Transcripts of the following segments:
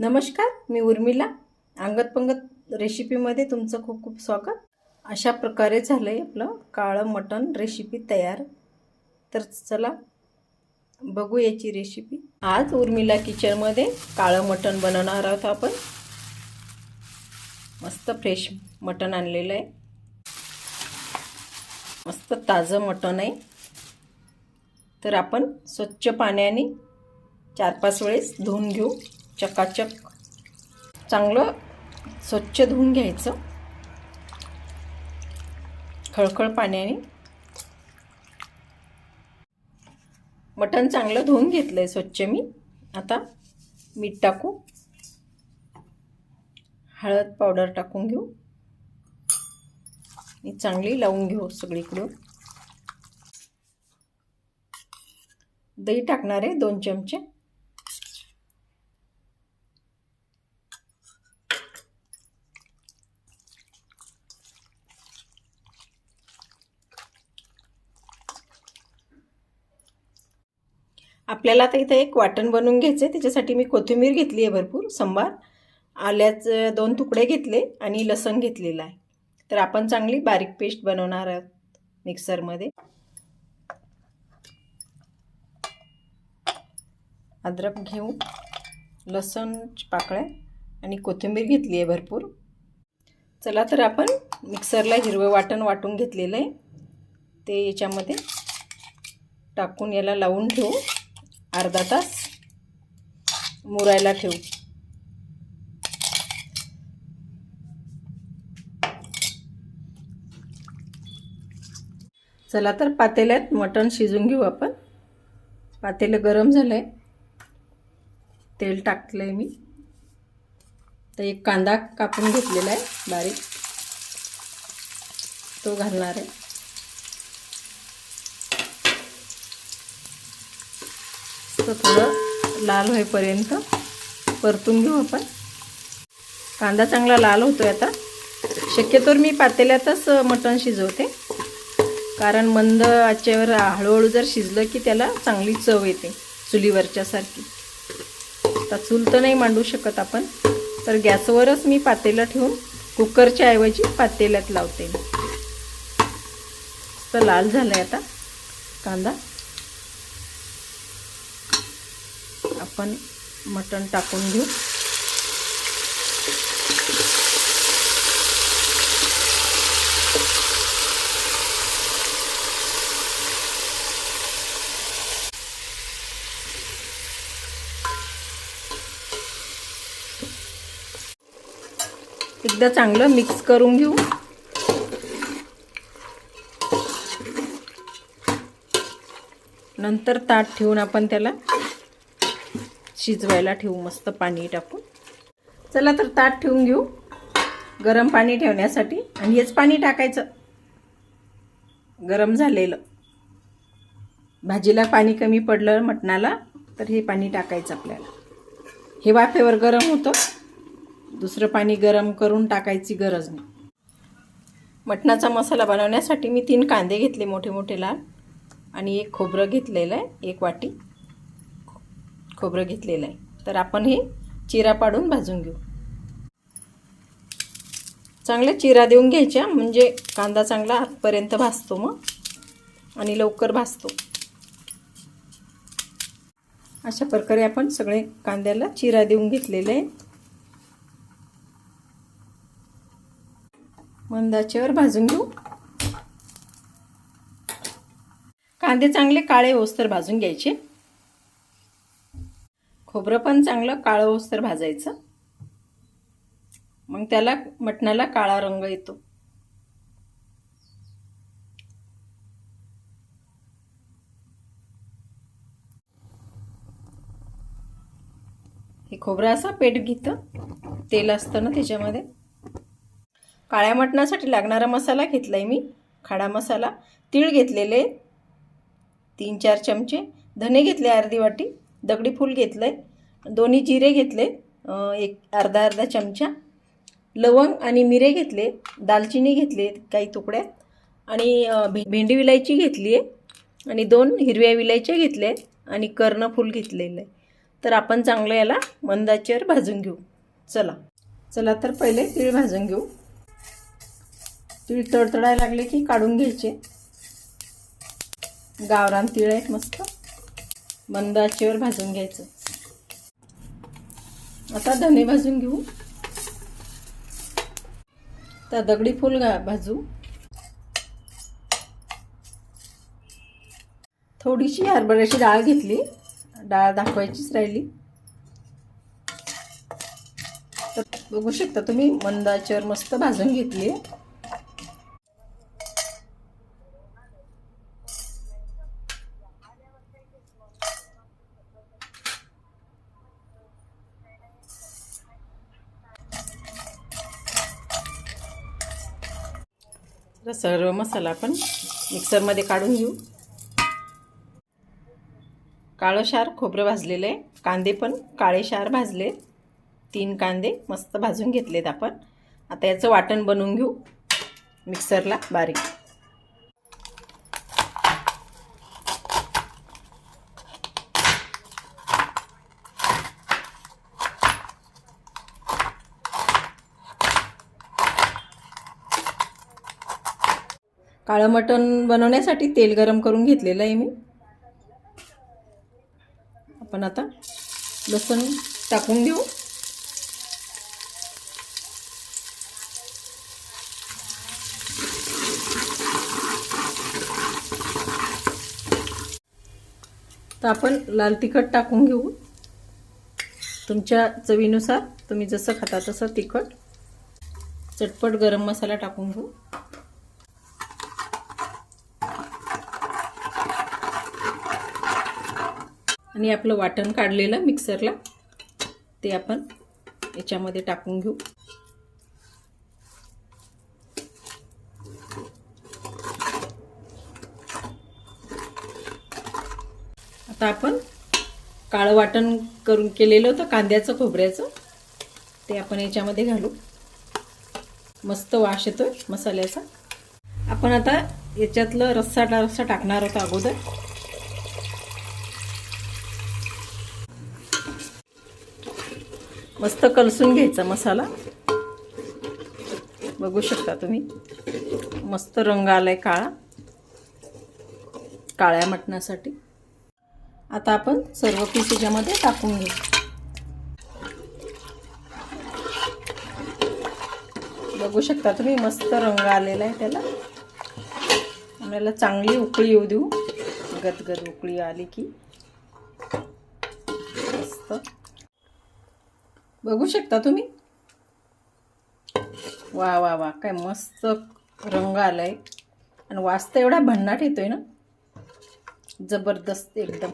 नमस्कार मी उर्मिला. अंगत पंगत रेसिपीमध्ये तुमचं खूप खूप स्वागत. अशा प्रकारे झालं आहे आपलं काळं मटण रेसिपी तयार. तर चला बघू याची रेसिपी. आज उर्मिला किचनमध्ये काळं मटण बनवणार आहोत आपण. मस्त फ्रेश मटण आणलेलं आहे. मस्त ताजं मटण आहे. तर आपण स्वच्छ पाण्याने चार पाच वेळेस धुवून घेऊ. चकाचक. चांगलं स्वच्छ धुवून घ्यायचं. खळखळ पाण्याने. मटण चांगलं धुवून घेतलं आहे स्वच्छ मी. आता मीठ टाकू. हळद पावडर टाकून घेऊ. आणि चांगली लावून घेऊ सगळीकडून. दही टाकणार आहे दोन चमचे. आपल्याला आता इथं एक वाटण बनवून घ्यायचं आहे त्याच्यासाठी मी कोथिंबीर घेतली आहे भरपूर संभार आल्याचे दोन तुकडे घेतले आणि लसण घेतलेलं आहे. तर आपण चांगली बारीक पेस्ट बनवणार आहोत मिक्सरमध्ये. अद्रक घेऊ लसण पाकळ्या आणि कोथिंबीर घेतली आहे भरपूर. चला तर आपण मिक्सरला हिरवं वाटण वाटून घेतलेलं आहे. ते याच्यामध्ये टाकून याला लावून ठेवू. अर्धा तास मुरायला ठेवू. चला तर पातेल्यात मटण शिजून घेऊ आपण. पातेलं गरम झालं. आहे तेल टाकलं आहे मी. तर एक कांदा कापून घेतलेला आहे बारीक. तो घालणार आहे. तर थोडं लाल होईपर्यंत परतून घेऊ आपण. कांदा चांगला लाल होतोय आता. शक्यतोवर मी पातेल्यातच मटण शिजवते. कारण मंद आचेवर हळूहळू जर शिजलं की त्याला चांगली चव येते चुलीवरच्यासारखी आता चूल तर नाही मांडू शकत आपण तर गॅसवरच मी पातेलं ठेवून कुकरच्या ऐवजी पातेल्यात लावते. तर लाल झालं आहे आता कांदा. आपण मटण टाकून घेऊ. एकदा चांगलं मिक्स करून घेऊ. नंतर ताट ठेवून आपण त्याला शिजवायला ठेवू मस्त पाणी टाकून. चला तर ताट ठेवून घेऊ. गरम पाणी ठेवण्यासाठी. आणि हेच पाणी टाकायचं. गरम झालेलं. भाजीला पाणी कमी पडलं मटणाला तर हे पाणी टाकायचं आपल्याला. हे वाफेवर गरम होतं. दुसरं पाणी गरम करून टाकायची गरज नाही. मटणाचा मसाला बनवण्यासाठी मी तीन कांदे घेतले मोठे मोठे लाल. आणि एक खोबरं घेतलेलं आहे एक वाटी. खोबरं घेतलेलं आहे. तर आपण हे चिरा पाडून भाजून घेऊ. चांगल्या चिरा देऊन घ्यायच्या म्हणजे कांदा चांगला आतपर्यंत भाजतो मग आणि लवकर भाजतो. अशा प्रकारे आपण सगळे कांद्याला चिरा देऊन घेतलेले आहे मंदाच्यावर भाजून घेऊ. कांदे चांगले काळे ओस्तर भाजून घ्यायचे. खोबरं पण चांगलं काळं ओस्तर भाजायचं. मग त्याला मटणाला काळा रंग येतो. हे खोबरं असा पेट घेतं. तेल असतं ना त्याच्यामध्ये. काळ्या मटणासाठी लागणारा मसाला घेतला आहे मी खाडा मसाला. तीळ घेतलेले तीन चार चमचे. धने घेतले अर्धी वाटी. दगडी फूल घेतलं आहे दोन्ही जिरे घेतले एक अर्धा अर्धा चमचा. लवंग आणि मिरे घेतले दालचिनी घेतली काही तुकड्या. आणि भे भेंडी विलायची घेतली आहे. आणि दोन हिरव्या विलायच्या घेतल्या आणि कर्णफूल घेतलेलं आहे. तर आपण चांगलं याला मंदाचेवर भाजून घेऊ. चला. चला तर पहिले तीळ भाजून घेऊ. तीळ तडतडायला लागले की काढून घ्यायचे. गावरान तीळ आहेत मस्त. मंद आचेवर भाजून घ्यायचं. आता धने भाजून घेऊ. तर दगडी फूल घा भाजू. थोडीशी हरभऱ्याची डाळ घेतली. डाळ दाखवायचीच राहिली. तर बघू शकता तुम्ही मंदाच्यावर मस्त भाजून घेतली. तर सर्व मसाला आपण मिक्सरमध्ये काढून घेऊ. काळं शार खोबरं भाजलेलं आहे. कांदे पण काळे शार भाजले. तीन कांदे मस्त भाजून घेतलेत आपण. आता याचं वाटण बनवून घेऊ. मिक्सरला बारीक. काळं मटण बनवण्यासाठी तेल गरम करून घेतलेलं आहे मी. आपण आता लसूण टाकून घेऊ. तर आपण लाल तिखट टाकून घेऊ. तुमच्या चवीनुसार तुम्ही जसं खाता तसं तिखट. चटपट गरम मसाला टाकून घेऊ. आणि आपलं वाटण काढलेलं मिक्सरला ते आपण याच्यामध्ये टाकून घेऊ. आता आपण काळं वाटण करून केलेलं होतं कांद्याचं खोबऱ्याचं ते आपण याच्यामध्ये घालू. मस्त वाश येतोय मसाल्याचा. आपण आता याच्यातलं रस्सा रस्सा टाकणार होता अगोदर. मस्त कलसून घ्यायचा मसाला. बघू शकता तुम्ही. मस्त रंग आलाय काळा. काळ्या मटणासाठी. आता आपण सर्व पीस याच्यामध्ये टाकून घेऊ. बघू शकता तुम्ही मस्त रंग आलेला आहे त्याला. आपल्याला चांगली उकळी येऊ देऊ. गदगद उकळी आली की. मस्त. बघू शकता तुम्ही? वा वा वा. काय मस्त रंग आलाय. आणि वास तर एवढा भन्नाट येतोय ना? जबरदस्त एकदम.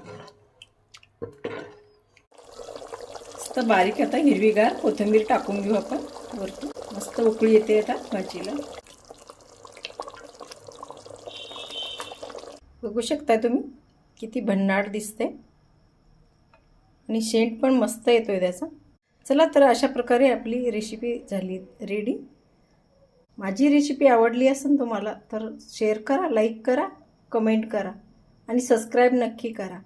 मस्त बारीक आता हिरवीगार कोथिंबीर टाकून घेऊ आपण वरती मस्त उकळी येते आता भाजीला. बघू शकता तुम्ही? किती भन्नाट दिसते आणि शेंट पण मस्त येतोय त्याचा. चला तर अशा प्रकारे आपली रेसिपी झाली. रेडी माझी रेसिपी आवडली असेल तुम्हाला तर शेअर करा लाईक करा कमेंट करा आणि सबस्क्राईब नक्की करा.